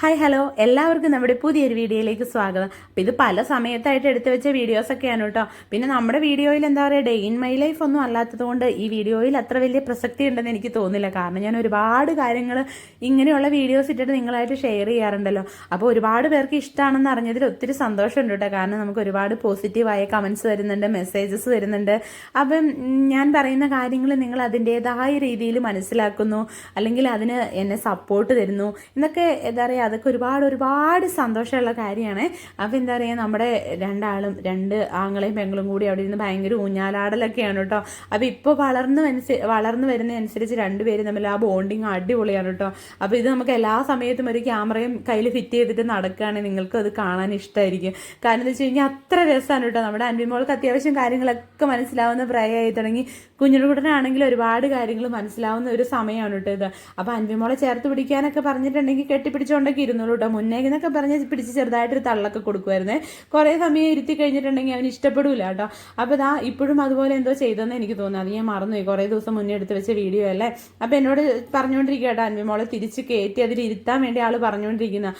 Hi hello എല്ലാവർക്കും നമ്മുടെ പുതിയൊരു വീഡിയോയിലേക്ക് സ്വാഗതം. അപ്പോൾ ഇത് പല സമയത്തായിട്ട് എടുത്തു വെച്ച വീഡിയോസൊക്കെയാണ് കേട്ടോ. പിന്നെ നമ്മുടെ വീഡിയോയിൽ എന്താ പറയുക ഡേ ഇൻ മൈ ലൈഫ് ഒന്നും അല്ലാത്തതുകൊണ്ട് ഈ വീഡിയോയിൽ അത്ര വലിയ പ്രസക്തി ഉണ്ടെന്ന് എനിക്ക് തോന്നില്ല കാരണം ഞാൻ ഒരുപാട് കാര്യങ്ങൾ ഇങ്ങനെയുള്ള വീഡിയോസ് ഇട്ടിട്ട് നിങ്ങളായിട്ട് ഷെയർ ചെയ്യാറുണ്ടല്ലോ. അപ്പോൾ ഒരുപാട് പേർക്ക് ഇഷ്ടമാണെന്ന് അറിഞ്ഞതിൽ ഒത്തിരി സന്തോഷമുണ്ട് കേട്ടോ. കാരണം നമുക്ക് ഒരുപാട് പോസിറ്റീവായ കമൻസ് വരുന്നുണ്ട് മെസ്സേജസ് വരുന്നുണ്ട്. അപ്പം ഞാൻ പറയുന്ന കാര്യങ്ങൾ നിങ്ങൾ അതിന്റെതായ രീതിയിൽ മനസ്സിലാക്കുന്നു. അല്ലെങ്കിൽ അതിന് എന്നെ സപ്പോർട്ട് തരുന്നു. എന്നൊക്കെ എന്താ പറയുക അതൊക്കെ ഒരുപാട് ഒരുപാട് സന്തോഷമുള്ള കാര്യമാണ്. അപ്പോൾ എന്താ പറയുക നമ്മുടെ രണ്ടാളും രണ്ട് ആങ്ങളെയും പെങ്ങളും കൂടി അവിടെ ഇരുന്ന് ഭയങ്കര ഊഞ്ഞാലാടലൊക്കെയാണ് കേട്ടോ. അപ്പോൾ ഇപ്പോൾ വളർന്ന് അനുസ- വളർന്ന് വരുന്നതനുസരിച്ച് രണ്ടുപേരും തമ്മിൽ ആ ബോണ്ടിങ് അടിപൊളിയാണ് കേട്ടോ. അപ്പോൾ ഇത് നമുക്ക് എല്ലാ സമയത്തും ഒരു ക്യാമറയും കയ്യിൽ ഫിറ്റ് ചെയ്തിട്ട് നടക്കുകയാണെങ്കിൽ നിങ്ങൾക്ക് അത് കാണാൻ ഇഷ്ടമായിരിക്കും കാരണം എന്താ വെച്ച് കഴിഞ്ഞാൽ അത്ര രസമാണ് കേട്ടോ. നമ്മുടെ അൻപിമോൾക്ക് അത്യാവശ്യം കാര്യങ്ങളൊക്കെ മനസ്സിലാവുന്ന പ്രായമായി തുടങ്ങി. കുഞ്ഞുകുട്ടനാണെങ്കിൽ ഒരുപാട് കാര്യങ്ങൾ മനസ്സിലാവുന്ന ഒരു സമയമാണ് കേട്ടോ ഇത്. അപ്പോൾ അൻപിമോളെ ചേർത്ത് പിടിക്കാനൊക്കെ പറഞ്ഞിട്ടുണ്ടെങ്കിൽ കെട്ടിപ്പിടിച്ചുകൊണ്ടൊക്കെ ഇരുന്നുള്ളൂ കേട്ടോ മുന്നേ എന്നൊക്കെ പറഞ്ഞ് പിടിച്ച് ചെറുതായിട്ടൊരു തള്ളൊക്കെ കൊടുക്കുമായിരുന്നേ കുറേ സമയം ഇരുത്തി കഴിഞ്ഞിട്ടുണ്ടെങ്കിൽ അവന് ഇഷ്ടപ്പെടില്ല കേട്ടോ അപ്പോൾ ഇതാ ഇപ്പോഴും അതുപോലെ എന്തോ ചെയ്തെന്ന് എനിക്ക് തോന്നുന്നു. അത് ഞാൻ മറന്നുപോയി. കുറേ ദിവസം മുന്നേ എടുത്ത് വെച്ച വീഡിയോ അല്ലേ? അപ്പോൾ എന്നോട് പറഞ്ഞുകൊണ്ടിരിക്കുക കേട്ടോ അൻവിമോളെ തിരിച്ച് കയറ്റി അതിൽ ഇരുത്താൻ വേണ്ടി ആൾ പറഞ്ഞുകൊണ്ടിരിക്കുന്ന.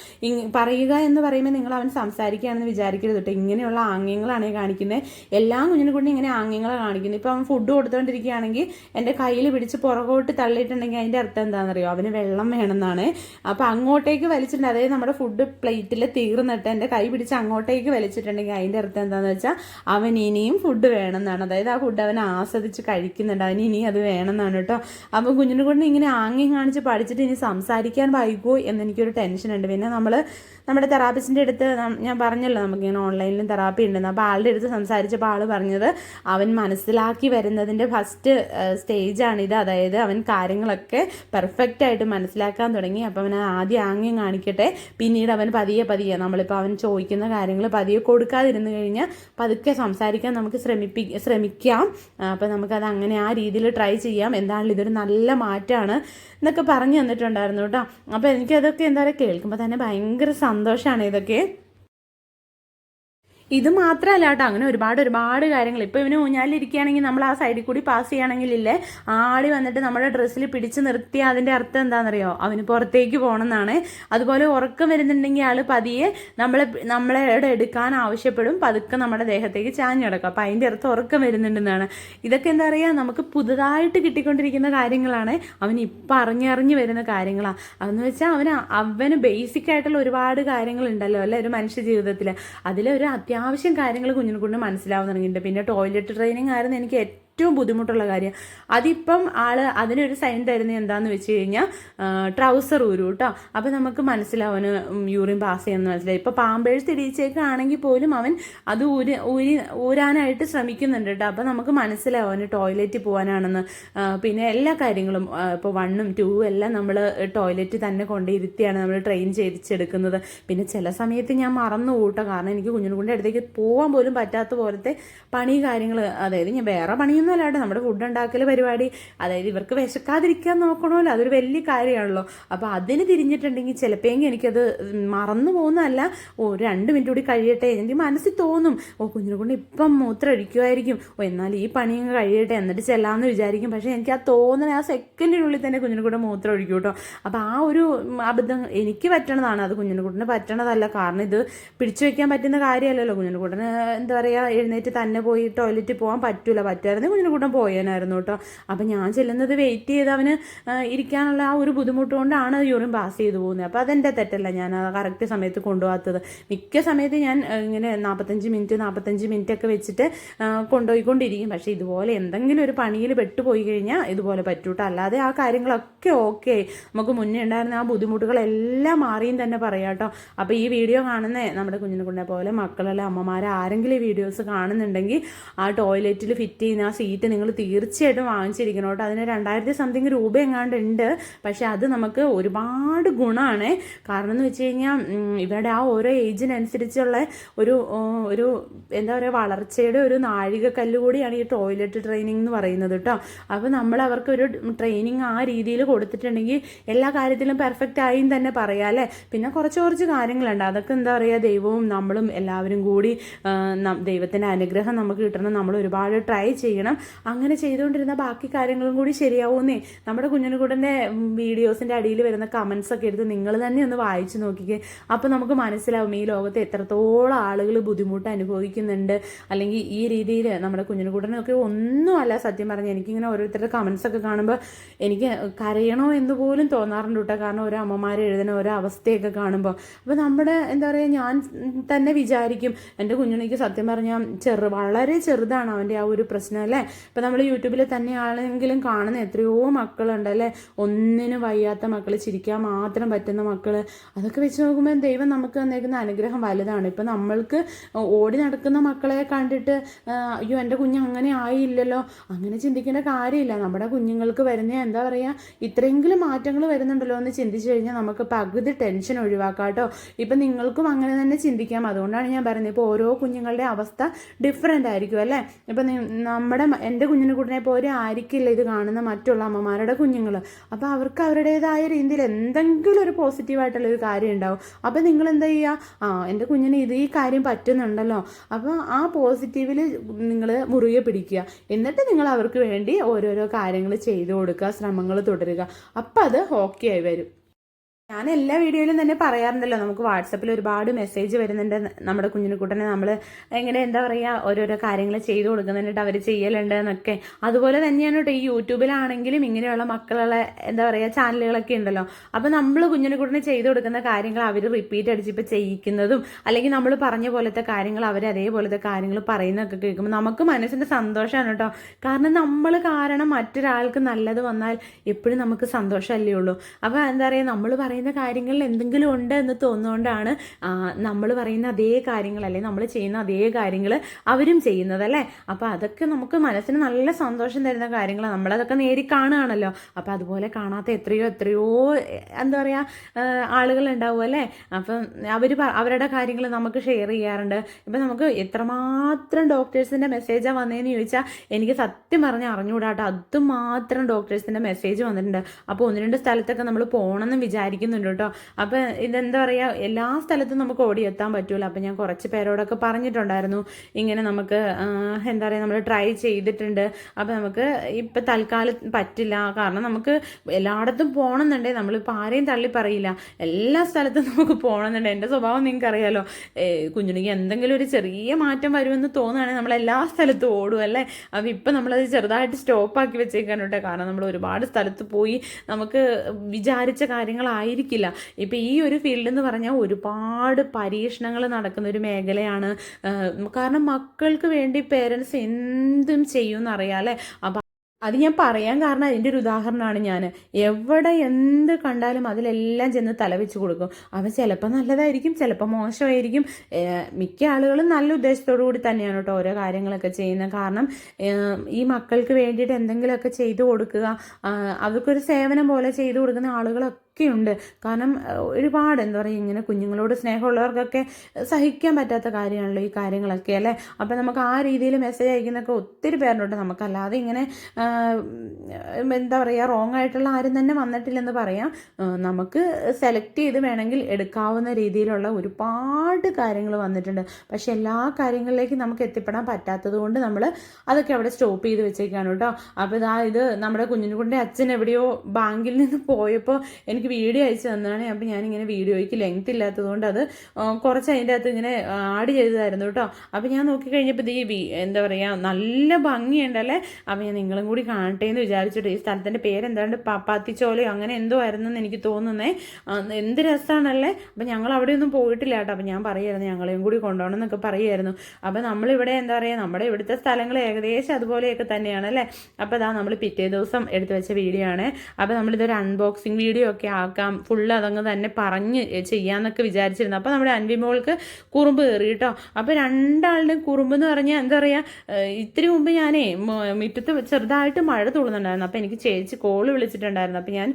പറയുക എന്ന് പറയുമ്പോൾ നിങ്ങൾ അവൻ സംസാരിക്കുകയാണെന്ന് വിചാരിക്കരുത് കേട്ടോ ഇങ്ങനെയുള്ള ആംഗ്യങ്ങളാണ് കാണിക്കുന്നത് എല്ലാ കുഞ്ഞിനും കൂടി ഇങ്ങനെ ആംഗ്യങ്ങളാണ് കാണിക്കുന്നു. ഇപ്പോൾ അവൻ ഫുഡ് കൊടുത്തുകൊണ്ടിരിക്കുകയാണെങ്കിൽ എന്റെ കയ്യിൽ പിടിച്ച് പുറകോട്ട് തള്ളിയിട്ടുണ്ടെങ്കിൽ അതിന്റെ അർത്ഥം എന്താണെന്നറിയോ? അവന് വെള്ളം വേണമെന്നാണ്. അപ്പോൾ അങ്ങോട്ടേക്ക് വലിച്ചിട്ടുണ്ട് അതായത് നമ്മുടെ ഫുഡ് പ്ലേറ്റിൽ തീർന്നിട്ട് എന്റെ കൈ പിടിച്ച് അങ്ങോട്ടേക്ക് വലിച്ചിട്ടുണ്ടെങ്കിൽ അതിന്റെ അർത്ഥം എന്താണെന്ന് വെച്ചാൽ അവൻ ഇനിയും ഫുഡ് വേണമെന്നാണ്. അതായത് ആ ഫുഡ് അവൻ ആസ്വദിച്ച് കഴിക്കുന്നുണ്ട്. അവൻ ഇനി അത് വേണമെന്നാണ് കേട്ടോ. അപ്പോൾ കുഞ്ഞിനെ കൊണ്ട് ഇങ്ങനെ ആംഗ്യം കാണിച്ച് പഠിച്ചിട്ട് ഇനി സംസാരിക്കാൻ വൈകുമോ എന്ന് എനിക്കൊരു ടെൻഷൻ ഉണ്ട്. പിന്നെ നമ്മൾ നമ്മുടെ തെറാപ്പിസ്റ്റിന്റെ അടുത്ത് ഞാൻ പറഞ്ഞല്ലോ നമുക്കിങ്ങനെ ഓൺലൈനിലും തെറാപ്പി ഉണ്ടെന്ന്. അപ്പോൾ ആളുടെ അടുത്ത് സംസാരിച്ചപ്പോൾ ആൾ പറഞ്ഞത് അവൻ മനസ്സിലാക്കി വരുന്നതിന്റെ ഫസ്റ്റ് സ്റ്റേജാണിത് അതായത് അവൻ കാര്യങ്ങളൊക്കെ പെർഫെക്റ്റ് ആയിട്ട് മനസ്സിലാക്കാൻ തുടങ്ങി. അപ്പോൾ അവൻ ആദ്യം ആംഗ്യം കാണിക്കട്ടെ. പിന്നീട് അവൻ പതിയെ പതിയെ നമ്മളിപ്പോൾ അവൻ ചോദിക്കുന്ന കാര്യങ്ങൾ പതിയെ കൊടുക്കാതിരുന്നു കഴിഞ്ഞാൽ പതുക്കെ സംസാരിക്കാൻ നമുക്ക് ശ്രമിപ്പി ശ്രമിക്കാം. അപ്പോൾ നമുക്കത് അങ്ങനെ ആ രീതിയിൽ ട്രൈ ചെയ്യാം. എന്താണെങ്കിലും ഇതൊരു നല്ല മാറ്റമാണ് എന്നൊക്കെ പറഞ്ഞു തന്നിട്ടുണ്ടായിരുന്നു കേട്ടോ. അപ്പോൾ എനിക്കതൊക്കെ എന്താ പറയുക കേൾക്കുമ്പോൾ തന്നെ ഭയങ്കര സന്തോഷമാണ് ഇതൊക്കെ. ഇത് മാത്രമല്ല കേട്ടോ. അങ്ങനെ ഒരുപാട് ഒരുപാട് കാര്യങ്ങൾ. ഇപ്പോൾ ഇവന് ഊഞ്ഞാലിരിക്കുകയാണെങ്കിൽ നമ്മൾ ആ സൈഡിൽ കൂടി പാസ് ചെയ്യുകയാണെങ്കിൽ ഇല്ലേ ആടി വന്നിട്ട് നമ്മുടെ ഡ്രസ്സിൽ പിടിച്ച് നിർത്തിയ അതിന്റെ അർത്ഥം എന്താണെന്നറിയോ? അവന് പുറത്തേക്ക് പോകണമെന്നാണ്. അതുപോലെ ഉറക്കം വരുന്നുണ്ടെങ്കിൽ ആൾ പതിയെ നമ്മളെ നമ്മളെ എടുക്കാൻ ആവശ്യപ്പെടും. പതുക്കെ നമ്മുടെ ദേഹത്തേക്ക് ചാഞ്ഞടക്കും അപ്പോൾ അതിന്റെ അർത്ഥം ഉറക്കം വരുന്നുണ്ടെന്നാണ്. ഇതൊക്കെ എന്താ പറയുക നമുക്ക് പുതുതായിട്ട് കിട്ടിക്കൊണ്ടിരിക്കുന്ന കാര്യങ്ങളാണ്. അവൻ ഇപ്പം അറിഞ്ഞറിഞ്ഞ് വരുന്ന കാര്യങ്ങളാണ് അതെന്ന് വെച്ചാൽ അവന് അവന് ബേസിക് ആയിട്ടുള്ള ഒരുപാട് കാര്യങ്ങളുണ്ടല്ലോ അല്ലേ? ഒരു മനുഷ്യ ജീവിതത്തിൽ അതിലൊരു അത്യാവശ്യം കാര്യങ്ങൾ കുഞ്ഞിനെ കൊണ്ട് മനസ്സിലാവാൻ തുടങ്ങിയിട്ടുണ്ട് പിന്നെ ടോയ്ലറ്റ് ട്രെയിനിങ് ആയിരുന്നു എനിക്ക് ഏറ്റവും ബുദ്ധിമുട്ടുള്ള കാര്യം. അതിപ്പം ആൾ അതിനൊരു സൈൻ തരുന്നത് എന്താന്ന് വെച്ച് കഴിഞ്ഞാൽ ട്രൗസർ ഊരും കേട്ടോ അപ്പം നമുക്ക് മനസ്സിലാവന് യൂറിൻ പാസ് ചെയ്യുന്ന മനസ്സിലായി. ഇപ്പോൾ പാമ്പേഴ്സ് ഇടിയിച്ചേക്കാണെങ്കിൽ പോലും അവൻ അത് ഊരി ഊരി ഊരാനായിട്ട് ശ്രമിക്കുന്നുണ്ട് കേട്ടോ അപ്പം നമുക്ക് മനസ്സിലാവും അവന് ടോയ്ലറ്റിൽ പോകാനാണെന്ന് പിന്നെ എല്ലാ കാര്യങ്ങളും ഇപ്പോൾ വണ്ണും ടൂവും എല്ലാം നമ്മൾ ടോയ്ലറ്റ് തന്നെ കൊണ്ടിരുത്തിയാണ് നമ്മൾ ട്രെയിൻ ചെയ്തിച്ചെടുക്കുന്നത്. പിന്നെ ചില സമയത്ത് ഞാൻ മറന്നു കൂട്ടോ കാരണം എനിക്ക് കുഞ്ഞിനെ അടുത്തേക്ക് പോകാൻ പോലും പറ്റാത്ത പോലത്തെ പണി കാര്യങ്ങൾ അതായത് ഞാൻ വേറെ പണിയൊന്നും കേട്ടോ നമ്മുടെ ഫുഡ് ഉണ്ടാക്കൽ പരിപാടി. അതായത് ഇവർക്ക് വിശക്കാതിരിക്കാൻ നോക്കണമല്ലോ അതൊരു വലിയ കാര്യമാണല്ലോ. അപ്പോൾ അതിന് തിരിഞ്ഞിട്ടുണ്ടെങ്കിൽ ചിലപ്പോഴെങ്കിൽ എനിക്കത് മറന്നു പോകുന്നതല്ല. ഓ രണ്ട് മിനിറ്റ് കൂടി കഴിയട്ടെ എനിക്ക് മനസ്സിൽ തോന്നും. ഓ കുഞ്ഞിനെ കൊണ്ട് ഇപ്പം മൂത്രം ഒഴിക്കുമായിരിക്കും ഓ എന്നാൽ ഈ പണിയും കഴിയട്ടെ എന്നിട്ട് ചെല്ലാമെന്ന് വിചാരിക്കും. പക്ഷേ എനിക്ക് ആ തോന്നണ ആ സെക്കൻഡിനുള്ളിൽ തന്നെ കുഞ്ഞിനെ കൂടെ മൂത്രം ഒഴിക്കും കേട്ടോ. അപ്പോൾ ആ ഒരു അബദ്ധം എനിക്ക് പറ്റണതാണ്. അത് കുഞ്ഞിനെ കൂട്ടിന് പറ്റണതല്ല. കാരണം ഇത് പിടിച്ചു വെക്കാൻ പറ്റുന്ന കാര്യമല്ലല്ലോ. കുഞ്ഞിനെ കൂട്ടിന് എന്താ പറയുക എഴുന്നേറ്റ് തന്നെ പോയി ടോയ്ലറ്റിൽ പോകാൻ പറ്റൂല. പറ്റുമായിരുന്നു കുഞ്ഞിനെ കൂട്ടം പോയേനായിരുന്നു കേട്ടോ. അപ്പം ഞാൻ ചെല്ലുന്നത് വെയിറ്റ് ചെയ്ത് അവന് ഇരിക്കാനുള്ള ആ ഒരു ബുദ്ധിമുട്ട് കൊണ്ടാണ് യൂറിൻ പാസ് ചെയ്തു പോകുന്നത്. അപ്പോൾ അതെന്റെ തെറ്റല്ല. ഞാൻ ആ കറക്റ്റ് സമയത്ത് കൊണ്ടുപോകാത്തത്. മിക്ക സമയത്ത് ഞാൻ ഇങ്ങനെ നാൽപ്പത്തഞ്ച് മിനിറ്റ് നാൽപ്പത്തഞ്ച് മിനിറ്റ് ഒക്കെ വെച്ചിട്ട് കൊണ്ടുപോയിക്കൊണ്ടിരിക്കും. പക്ഷേ ഇതുപോലെ എന്തെങ്കിലും ഒരു പണിയിൽ പെട്ടുപോയി കഴിഞ്ഞാൽ ഇതുപോലെ പറ്റൂട്ടോ. അല്ലാതെ ആ കാര്യങ്ങളൊക്കെ ഓക്കെ നമുക്ക് മുന്നേ ഉണ്ടായിരുന്ന ആ ബുദ്ധിമുട്ടുകളെല്ലാം മാറിയും തന്നെ പറയാം കേട്ടോ. അപ്പോൾ ഈ വീഡിയോ കാണുന്ന നമ്മുടെ കുഞ്ഞിനെ കൊണ്ടേ പോലെ മക്കളല്ല അമ്മമാരെ ആരെങ്കിലും ഈ വീഡിയോസ് കാണുന്നുണ്ടെങ്കിൽ ആ ടോയ്ലറ്റിൽ ഫിറ്റ് ചെയ്യുന്ന ആ നിങ്ങൾ തീർച്ചയായിട്ടും വാങ്ങിച്ചിരിക്കണം കേട്ടോ. അതിന് രണ്ടായിരത്തി സംതിങ് രൂപ എങ്ങാണ്ട് ഉണ്ട്. പക്ഷെ അത് നമുക്ക് ഒരുപാട് ഗുണമാണ് കാരണം എന്ന് വെച്ച് കഴിഞ്ഞാൽ ഇവരുടെ ആ ഓരോ ഏജിനനുസരിച്ചുള്ള ഒരു ഒരു എന്താ പറയുക വളർച്ചയുടെ ഒരു നാഴികക്കല്ല് കൂടിയാണ് ഈ ടോയ്ലറ്റ് ട്രെയിനിങ് എന്ന് പറയുന്നത് കേട്ടോ. അപ്പോൾ നമ്മൾ അവർക്ക് ഒരു ട്രെയിനിങ് ആ രീതിയിൽ കൊടുത്തിട്ടുണ്ടെങ്കിൽ എല്ലാ കാര്യത്തിലും പെർഫെക്റ്റ് ആയി തന്നെ പറയാം അല്ലേ? പിന്നെ കുറച്ച് കുറച്ച് കാര്യങ്ങളുണ്ട്. അതൊക്കെ എന്താ പറയുക ദൈവവും നമ്മളും എല്ലാവരും കൂടി ദൈവത്തിന്റെ അനുഗ്രഹം നമുക്ക് കിട്ടണം. നമ്മൾ ഒരുപാട് ട്രൈ ചെയ്യണം. അങ്ങനെ ചെയ്തുകൊണ്ടിരുന്ന ബാക്കി കാര്യങ്ങളും കൂടി ശരിയാവുമെന്നേ. നമ്മുടെ കുഞ്ഞിനുകൂടന്റെ വീഡിയോസിന്റെ അടിയിൽ വരുന്ന കമൻസ് ഒക്കെ എടുത്ത് നിങ്ങൾ തന്നെ ഒന്ന് വായിച്ചു നോക്കിക്കേ. അപ്പോൾ നമുക്ക് മനസ്സിലാവും ഈ ലോകത്ത് എത്രത്തോളം ആളുകൾ ബുദ്ധിമുട്ട് അനുഭവിക്കുന്നുണ്ട്. അല്ലെങ്കിൽ ഈ രീതിയിൽ നമ്മുടെ കുഞ്ഞിനുകൂടനൊക്കെ ഒന്നുമല്ല സത്യം പറഞ്ഞ് എനിക്കിങ്ങനെ ഓരോരുത്തരുടെ കമൻസ് ഒക്കെ കാണുമ്പോൾ എനിക്ക് കരയണോ എന്ന് പോലും തോന്നാറുണ്ട് കേട്ടോ. കാരണം ഓരോ അമ്മമാരെ എഴുതുന്ന ഓരോ അവസ്ഥയൊക്കെ കാണുമ്പോൾ. അപ്പോൾ നമ്മുടെ എന്താ പറയുക ഞാൻ തന്നെ വിചാരിക്കും എന്റെ കുഞ്ഞുണിക്ക് സത്യം പറഞ്ഞാൽ ചെറു വളരെ ചെറുതാണ് അവന്റെ ആ ഒരു പ്രശ്നം ഇപ്പം നമ്മൾ യൂട്യൂബിൽ തന്നെ ആണെങ്കിലും കാണുന്ന എത്രയോ മക്കളുണ്ട് അല്ലേ? ഒന്നിനും വയ്യാത്ത മക്കൾ ചിരിക്കാൻ മാത്രം പറ്റുന്ന മക്കൾ അതൊക്കെ വെച്ച് നോക്കുമ്പോൾ ദൈവം നമുക്ക് തന്നേക്കുന്ന അനുഗ്രഹം വലുതാണ്. ഇപ്പം നമ്മൾക്ക് ഓടി നടക്കുന്ന മക്കളെ കണ്ടിട്ട് അയ്യോ എന്റെ കുഞ്ഞ് അങ്ങനെ ആയില്ലല്ലോ. അങ്ങനെ ചിന്തിക്കേണ്ട കാര്യമില്ല. നമ്മുടെ കുഞ്ഞുങ്ങൾക്ക് വരുന്ന എന്താ പറയുക ഇത്രയെങ്കിലും മാറ്റങ്ങൾ വരുന്നുണ്ടല്ലോ എന്ന് ചിന്തിച്ചു കഴിഞ്ഞാൽ നമുക്ക് പകുതി ടെൻഷൻ ഒഴിവാക്കാം കേട്ടോ ഇപ്പം നിങ്ങൾക്കും അങ്ങനെ തന്നെ ചിന്തിക്കാം. അതുകൊണ്ടാണ് ഞാൻ പറയുന്നത് ഇപ്പോൾ ഓരോ കുഞ്ഞുങ്ങളുടെ അവസ്ഥ ഡിഫറെന്റ് ആയിരിക്കും അല്ലേ? ഇപ്പം നമ്മുടെ എന്റെ കുഞ്ഞിനെ കൂടിനെ പോലെ ആയിരിക്കില്ല ഇത് കാണുന്ന മറ്റുള്ള അമ്മമാരുടെ കുഞ്ഞുങ്ങൾ. അപ്പോൾ അവർക്ക് അവരുടേതായ രീതിയിൽ എന്തെങ്കിലും ഒരു പോസിറ്റീവായിട്ടുള്ള ഒരു കാര്യം ഉണ്ടാവും. അപ്പോൾ നിങ്ങൾ എന്താ ചെയ്യുക? ആ എന്റെ കുഞ്ഞിന് ഇത് ഈ കാര്യം പറ്റുന്നുണ്ടല്ലോ. അപ്പോൾ ആ പോസിറ്റീവിൽ നിങ്ങൾ മുറുകെ പിടിക്കുക. എന്നിട്ട് നിങ്ങൾ അവർക്ക് വേണ്ടി ഓരോരോ കാര്യങ്ങൾ ചെയ്തു കൊടുക്കുക ശ്രമങ്ങൾ തുടരുക. അപ്പോൾ അത് ഓക്കെ ആയി വരും. ഞാൻ എല്ലാ വീഡിയോയിലും തന്നെ പറയാറുണ്ടല്ലോ നമുക്ക് വാട്സപ്പിൽ ഒരുപാട് മെസ്സേജ് വരുന്നുണ്ട്. നമ്മുടെ കുഞ്ഞിനെക്കുട്ടനെ നമ്മൾ എങ്ങനെ എന്താ പറയുക ഓരോരോ കാര്യങ്ങൾ ചെയ്തു കൊടുക്കുന്നുണ്ട് അവർ ചെയ്യലുണ്ട് എന്നൊക്കെ. അതുപോലെ തന്നെയാണ് കേട്ടോ ഈ യൂട്യൂബിലാണെങ്കിലും ഇങ്ങനെയുള്ള മക്കളുള്ള എന്താ പറയുക ചാനലുകളൊക്കെ ഉണ്ടല്ലോ. അപ്പോൾ നമ്മൾ കുഞ്ഞിനെക്കുട്ടനെ ചെയ്തു കൊടുക്കുന്ന കാര്യങ്ങൾ അവർ റിപ്പീറ്റ് അടിച്ച് ഇപ്പോൾ ചെയ്യിക്കുന്നതും അല്ലെങ്കിൽ നമ്മൾ പറഞ്ഞ പോലത്തെ കാര്യങ്ങൾ അവർ അതേപോലത്തെ കാര്യങ്ങൾ പറയുന്നതൊക്കെ കേൾക്കുമ്പോൾ നമുക്ക് മനസ്സിന്റെ സന്തോഷമാണ് കേട്ടോ. കാരണം നമ്മൾ കാരണം മറ്റൊരാൾക്ക് നല്ലത് വന്നാൽ എപ്പോഴും നമുക്ക് സന്തോഷമല്ലേ ഉള്ളൂ. അപ്പോൾ എന്താ പറയുക നമ്മൾ പറയുന്ന കാര്യങ്ങളിൽ എന്തെങ്കിലും ഉണ്ട് എന്ന് തോന്നുകൊണ്ടാണ് നമ്മൾ പറയുന്ന അതേ കാര്യങ്ങൾ അല്ലെങ്കിൽ നമ്മൾ ചെയ്യുന്ന അതേ കാര്യങ്ങൾ അവരും ചെയ്യുന്നത് അല്ലേ? അപ്പോൾ അതൊക്കെ നമുക്ക് മനസ്സിന് നല്ല സന്തോഷം തരുന്ന കാര്യങ്ങളാണ് നമ്മളതൊക്കെ നേരി കാണുകയാണല്ലോ. അപ്പോൾ അതുപോലെ കാണാത്ത എത്രയോ എത്രയോ എന്താ പറയുക ആളുകൾ ഉണ്ടാവും അല്ലേ? അപ്പം അവർ അവരുടെ കാര്യങ്ങൾ നമുക്ക് ഷെയർ ചെയ്യാറുണ്ട്. ഇപ്പം നമുക്ക് എത്രമാത്രം ഡോക്ടേഴ്സിന്റെ മെസ്സേജാണ് വന്നതെന്ന് ചോദിച്ചാൽ എനിക്ക് സത്യം പറഞ്ഞ് അറിഞ്ഞുകൂടാട്ടോ അതുമാത്രം ഡോക്ടേഴ്സിന്റെ മെസ്സേജ് വന്നിട്ടുണ്ട്. അപ്പോൾ ഒന്ന് രണ്ട് സ്ഥലത്തൊക്കെ നമ്മൾ പോകണമെന്ന് വിചാരിക്കുന്നുണ്ട് കേട്ടോ. അപ്പോൾ ഇതെന്താ പറയുക എല്ലാ സ്ഥലത്തും നമുക്ക് ഓടിയെത്താൻ പറ്റൂല. അപ്പോൾ ഞാൻ കുറച്ച് പേരോടൊക്കെ പറഞ്ഞിട്ടുണ്ടായിരുന്നു. ഇങ്ങനെ നമുക്ക് എന്താ പറയുക നമ്മൾ ട്രൈ ചെയ്തിട്ടുണ്ട്. അപ്പോൾ നമുക്ക് ഇപ്പം തൽക്കാലം പറ്റില്ല. കാരണം നമുക്ക് എല്ലായിടത്തും പോകണമെന്നുണ്ടെങ്കിൽ നമ്മളിപ്പോൾ ആരെയും തള്ളി പറയില്ല. എല്ലാ സ്ഥലത്തും നമുക്ക് പോകണമെന്നുണ്ട് എന്റെ സ്വഭാവം നിങ്ങൾക്ക് അറിയാലോ കുഞ്ഞുണിക്ക് എന്തെങ്കിലും ഒരു ചെറിയ മാറ്റം വരുമെന്ന് തോന്നുകയാണെങ്കിൽ നമ്മൾ എല്ലാ സ്ഥലത്തും ഓടും അല്ലേ? അപ്പോൾ ഇപ്പം നമ്മളത് ചെറുതായിട്ട് സ്റ്റോപ്പാക്കി വെച്ചേക്കാൻ കേട്ടോ. കാരണം നമ്മൾ ഒരുപാട് സ്ഥലത്ത് പോയി നമുക്ക് വിചാരിച്ച കാര്യങ്ങളായിരിക്കില്ല ഇപ്പം ഈ ഒരു ഫീൽഡ് എന്ന് പറഞ്ഞാൽ ഒരുപാട് പരീക്ഷണങ്ങൾ നടക്കുന്ന ഒരു മേഖലയാണ്. കാരണം മക്കൾക്ക് വേണ്ടി പേരൻസ് എന്തും ചെയ്യുമെന്ന് അറിയാമല്ലേ അപ്പം അത് ഞാൻ പറയാൻ കാരണം അതിന്റെ ഒരു ഉദാഹരണമാണ് ഞാൻ. എവിടെ എന്ത് കണ്ടാലും അതിലെല്ലാം ചെന്ന് തലവെച്ച് കൊടുക്കും. അവ ചിലപ്പോൾ നല്ലതായിരിക്കും ചിലപ്പോൾ മോശമായിരിക്കും. മിക്ക ആളുകളും നല്ല ഉദ്ദേശത്തോടു കൂടി തന്നെയാണ് കേട്ടോ ഓരോ കാര്യങ്ങളൊക്കെ ചെയ്യുന്നത് കാരണം ഈ മക്കൾക്ക് വേണ്ടിയിട്ട് എന്തെങ്കിലുമൊക്കെ ചെയ്തു കൊടുക്കുക അവർക്കൊരു സേവനം പോലെ ചെയ്തു കൊടുക്കുന്ന ആളുകളൊക്കെ ഉണ്ട് കാരണം ഒരുപാട് എന്താ പറയുക ഇങ്ങനെ കുഞ്ഞുങ്ങളോട് സ്നേഹമുള്ളവർക്കൊക്കെ സഹിക്കാൻ പറ്റാത്ത കാര്യമാണല്ലോ ഈ കാര്യങ്ങളൊക്കെ അല്ലേ? അപ്പം നമുക്ക് ആ രീതിയിൽ മെസ്സേജ് അയക്കുന്നൊക്കെ ഒത്തിരി പേരുണ്ട്. നമുക്കല്ലാതെ ഇങ്ങനെ എന്താ പറയുക റോങ് ആയിട്ടുള്ള ആരും തന്നെ വന്നിട്ടില്ലെന്ന് പറയാം. നമുക്ക് സെലക്ട് ചെയ്ത് വേണമെങ്കിൽ എടുക്കാവുന്ന രീതിയിലുള്ള ഒരുപാട് കാര്യങ്ങൾ വന്നിട്ടുണ്ട്. പക്ഷെ എല്ലാ കാര്യങ്ങളിലേക്കും നമുക്ക് എത്തിപ്പെടാൻ പറ്റാത്തത് കൊണ്ട് നമ്മൾ അതൊക്കെ അവിടെ സ്റ്റോപ്പ് ചെയ്ത് വെച്ചേക്കാണ് കേട്ടോ. അപ്പോൾ ഇതാ ഇത് നമ്മുടെ കുഞ്ഞിനുകുട്ടിന്റെ അച്ഛൻ എവിടെയോ ബാങ്കിൽ നിന്ന് പോയപ്പോൾ എനിക്ക് വീഡിയോ അയച്ചു തന്നതാണ് അപ്പോൾ ഞാനിങ്ങനെ വീഡിയോയ്ക്ക് ലെങ്ത് ഇല്ലാത്തതുകൊണ്ട് അത് കുറച്ച് അതിന്റെ അകത്ത് ഇങ്ങനെ ആഡ് ചെയ്തതായിരുന്നു കേട്ടോ. അപ്പോൾ ഞാൻ നോക്കിക്കഴിഞ്ഞപ്പോൾ ഈ എന്താ പറയുക നല്ല ഭംഗിയുണ്ടല്ലേ അപ്പോൾ ഞാൻ നിങ്ങളും കൂടി കാണട്ടെ എന്ന് വിചാരിച്ചിട്ട് ഈ സ്ഥലത്തിന്റെ പേരെന്താണ്ട്? പാപ്പാത്തിച്ചോലയോ അങ്ങനെ എന്തോ ആയിരുന്നെന്ന് എനിക്ക് തോന്നുന്നേ. എന്ത് രസമാണല്ലേ അപ്പം ഞങ്ങൾ അവിടെയൊന്നും പോയിട്ടില്ല കേട്ടോ. അപ്പം ഞാൻ പറയുമായിരുന്നു ഞങ്ങളെയും കൂടി കൊണ്ടുപോകണം എന്നൊക്കെ പറയുമായിരുന്നു അപ്പം നമ്മളിവിടെ എന്താ പറയുക നമ്മുടെ ഇവിടുത്തെ സ്ഥലങ്ങൾ ഏകദേശം അതുപോലെയൊക്കെ തന്നെയാണ് അല്ലേ? അപ്പോൾ അതാ നമ്മൾ പിറ്റേ ദിവസം എടുത്തു വെച്ച വീഡിയോ ആണ്. അപ്പോൾ നമ്മളിതൊരു അൺബോക്സിങ് വീഡിയോ ഒക്കെ ആക്കാം ഫുള്ള് അതങ്ങ് തന്നെ പറഞ്ഞ് ചെയ്യാന്നൊക്കെ വിചാരിച്ചിരുന്നു. അപ്പോൾ നമ്മുടെ അൻവി മോൾക്ക് കുറുമ്പ് കയറി കേട്ടോ അപ്പോൾ രണ്ടാളുടെയും കുറുമ്പ് എന്ന് പറഞ്ഞാൽ എന്താ പറയുക ഇത്തിരി മുമ്പ് ഞാനേ മുറ്റത്ത് ചെറുതായിട്ട് മഴ തുള്ളുന്നുണ്ടായിരുന്നു. അപ്പോൾ എനിക്ക് ചേച്ചി കോൾ വിളിച്ചിട്ടുണ്ടായിരുന്നു. അപ്പോൾ ഞാൻ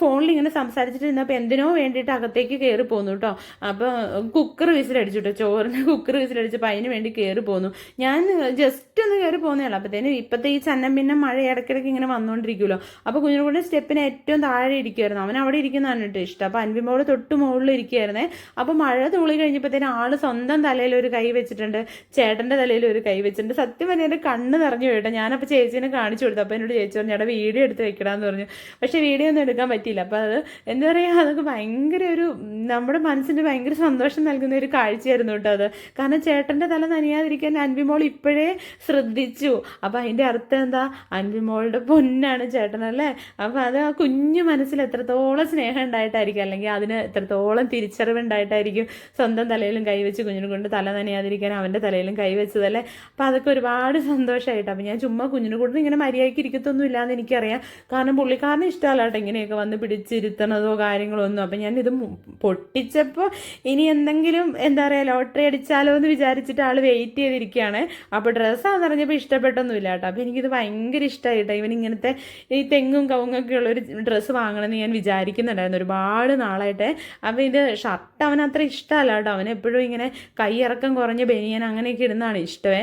ഫോണിൽ ഇങ്ങനെ സംസാരിച്ചിട്ടിരുന്നപ്പോൾ എന്തിനോ വേണ്ടിയിട്ട് അകത്തേക്ക് കയറി പോന്നു കേട്ടോ അപ്പോൾ കുക്കർ വിസിലടിച്ചു കേട്ടോ ചോറിന് കുക്കർ വിസിലടിച്ചപ്പോൾ അതിന് വേണ്ടി കയറി പോന്നു. ഞാൻ ജസ്റ്റ് ഒന്ന് കയറി പോകുന്നതാണ് അപ്പോഴത്തേനും ഇപ്പോഴത്തെ ഈ ചന്നം പിന്നെ മഴ ഇടയ്ക്കിടയ്ക്ക് ഇങ്ങനെ വന്നുകൊണ്ടിരിക്കുമല്ലോ അപ്പോൾ കൊണ്ട് സ്റ്റെപ്പിന് ഏറ്റവും താഴെ ഇരിക്കുമായിരുന്നു അവൻ അവിടെ ഇരിക്കുന്നതാണ് കേട്ടോ ഇഷ്ടം. അപ്പോൾ അൻവിമോൾ തൊട്ട് മുകളിൽ ഇരിക്കുകയായിരുന്നേ. അപ്പോൾ മഴ തുള്ളി കഴിഞ്ഞപ്പോഴത്തേന് ആൾ സ്വന്തം തലയിൽ ഒരു കൈ വെച്ചിട്ടുണ്ട്. ചേട്ടന്റെ തലയിൽ ഒരു കൈ വെച്ചിട്ടുണ്ട്. സത്യം പറഞ്ഞാൽ എന്റെ കണ്ണ് നിറഞ്ഞു കേട്ടോ. ഞാനപ്പോൾ ചേച്ചീനെ കാണിച്ചു കൊടുത്തു. അപ്പോൾ എന്നോട് ചേച്ചി പറഞ്ഞു ഞാൻ വീഡിയോ എടുത്ത് വെക്കണമെന്ന് പറഞ്ഞു. പക്ഷേ വീഡിയോ ഒന്നും എടുക്കാൻ പറ്റിയില്ല. അപ്പോൾ അത് എന്താ പറയുക അതൊക്കെ ഭയങ്കര ഒരു നമ്മുടെ മനസ്സിന് ഭയങ്കര സന്തോഷം നൽകുന്ന ഒരു കാഴ്ചയായിരുന്നു കേട്ടോ അത്. കാരണം ചേട്ടന്റെ തല നനയാതിരിക്കാൻ അൻവിമോൾ ഇപ്പോഴേ ശ്രദ്ധിച്ചു. അപ്പോൾ അതിന്റെ അർത്ഥം എന്താ? അൻവിമോളുടെ പൊന്നാണ് ചേട്ടനല്ലേ അപ്പോൾ അത് ആ കുഞ്ഞു മനസ്സിൽ എത്രത്തോളം സ്നേഹം ഉണ്ടായിട്ടായിരിക്കും അല്ലെങ്കിൽ അതിന് എത്രത്തോളം തിരിച്ചറിവ് ഉണ്ടായിട്ടായിരിക്കും സ്വന്തം തലയിലും കൈവച്ച് കുഞ്ഞിനെ കൊണ്ട് തല നനയാതിരിക്കാൻ അവന്റെ തലയിലും കൈവച്ചതല്ലേ അപ്പം അതൊക്കെ ഒരുപാട് സന്തോഷമായിട്ട് അപ്പം ഞാൻ ചുമ്മാ കുഞ്ഞിനെ കൊണ്ട് ഇങ്ങനെ മര്യാദയ്ക്ക് ഇരിക്കത്തൊന്നും ഇല്ലാന്ന് എനിക്കറിയാം. കാരണം പുള്ളിക്കാരന് ഇഷ്ടമല്ല കേട്ടോ ഇങ്ങനെയൊക്കെ വന്ന് പിടിച്ചിരുത്തണതോ കാര്യങ്ങളോ ഒന്നും. അപ്പം ഞാനിത് ഇത് പൊട്ടിച്ചപ്പോൾ ഇനി എന്തെങ്കിലും എന്താ പറയുക ലോട്ടറി അടിച്ചാലോ എന്ന് വിചാരിച്ചിട്ട് ആൾ വെയിറ്റ് ചെയ്തിരിക്കുകയാണ്. അപ്പോൾ ഡ്രസ്സാന്ന് പറഞ്ഞപ്പോൾ ഇഷ്ടപ്പെട്ടൊന്നുമില്ല കേട്ടോ. അപ്പോൾ എനിക്കിത് ഭയങ്കര ഇഷ്ടമായിട്ടോ ഇവൻ ഇങ്ങനത്തെ ഈ തെങ്ങും കവുങ്ങൊക്കെ ഉള്ളൊരു ഡ്രസ്സ് വാങ്ങണമെന്ന് ഞാൻ വിചാരിക്കുന്നുണ്ടായിരുന്നു. ഒരുപാട് നാളായിട്ട് അപ്പോൾ ഇത് ഷർട്ട് അവനത്ര ഇഷ്ടമല്ല കേട്ടോ അവൻ എപ്പോഴും ഇങ്ങനെ കൈയിറക്കം കുറഞ്ഞ് ബനിയൻ അങ്ങനെയൊക്കെ ഇടുന്നതാണ് ഇഷ്ടമേ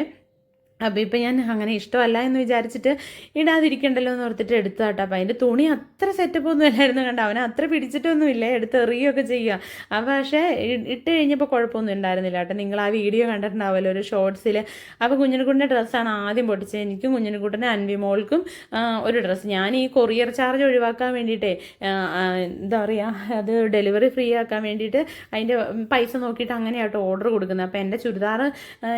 അപ്പോൾ ഇപ്പം ഞാൻ അങ്ങനെ ഇഷ്ടമല്ല എന്ന് വിചാരിച്ചിട്ട് ഇടാതിരിക്കണ്ടല്ലോ എന്ന് ഓർത്തിട്ട് എടുത്തു കേട്ടോ അപ്പോൾ അതിന്റെ തുണി അത്ര സെറ്റപ്പ് ഒന്നും അല്ലായിരുന്നു കണ്ട? അവനെ അത്ര പിടിച്ചിട്ടൊന്നുമില്ല. എടുത്ത് എറിയുകയൊക്കെ ചെയ്യുക. അപ്പോൾ പക്ഷേ ഇട്ട് കഴിഞ്ഞപ്പോൾ കുഴപ്പമൊന്നും ഉണ്ടായിരുന്നില്ല കേട്ടോ. നിങ്ങൾ ആ വീഡിയോ കണ്ടിട്ടുണ്ടാവുമല്ലോ. ഒരു ഷോർട്സിൽ അപ്പോൾ കുഞ്ഞിനുകുട്ടിന്റെ ഡ്രസ്സാണ് ആദ്യം പൊട്ടിച്ചത്. എനിക്കും കുഞ്ഞിനുകുട്ടനെ അൻവിമോൾക്കും ഒരു ഡ്രസ്സ് ഞാൻ ഈ കൊറിയർ ചാർജ് ഒഴിവാക്കാൻ വേണ്ടിയിട്ടേ എന്താ പറയുക അത് ഡെലിവറി ഫ്രീ ആക്കാൻ വേണ്ടിയിട്ട് അതിന്റെ പൈസ നോക്കിയിട്ട് അങ്ങനെയാട്ടോ ഓർഡർ കൊടുക്കുന്നത്. അപ്പോൾ എന്റെ ചുരിദാർ